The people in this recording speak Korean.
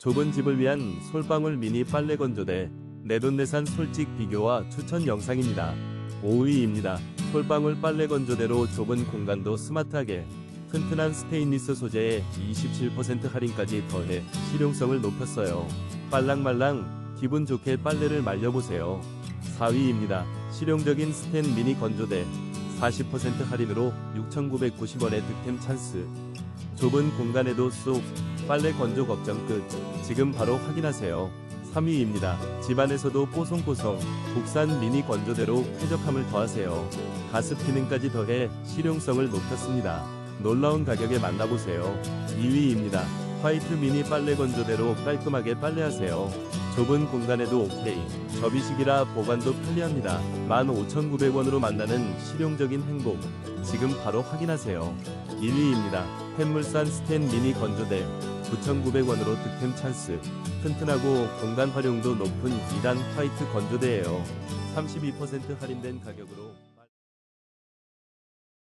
좁은 집을 위한 솔방울 미니 빨래 건조대 내돈내산 솔직 비교와 추천 영상입니다. 5위입니다. 솔방울 빨래 건조대로 좁은 공간도 스마트하게 튼튼한 스테인리스 소재에 27% 할인까지 더해 실용성을 높였어요. 빨랑말랑 기분 좋게 빨래를 말려보세요. 4위입니다. 실용적인 스텐 미니 건조대 40% 할인으로 6,990원의 득템 찬스. 좁은 공간에도 쏙 빨래 건조 걱정 끝. 지금 바로 확인하세요. 3위입니다. 집안에서도 뽀송뽀송 국산 미니 건조대로 쾌적함을 더하세요. 가습 기능까지 더해 실용성을 높였습니다. 놀라운 가격에 만나보세요. 2위입니다. 화이트 미니 빨래 건조대로 깔끔하게 빨래하세요. 좁은 공간에도 오케이. 접이식이라 보관도 편리합니다. 15,900원으로 만나는 실용적인 행복. 지금 바로 확인하세요. 1위입니다. 펜물산 스텐 미니 건조대 9,900원으로 득템 찬스. 튼튼하고 공간 활용도 높은 2단 화이트 건조대예요. 32% 할인된 가격으로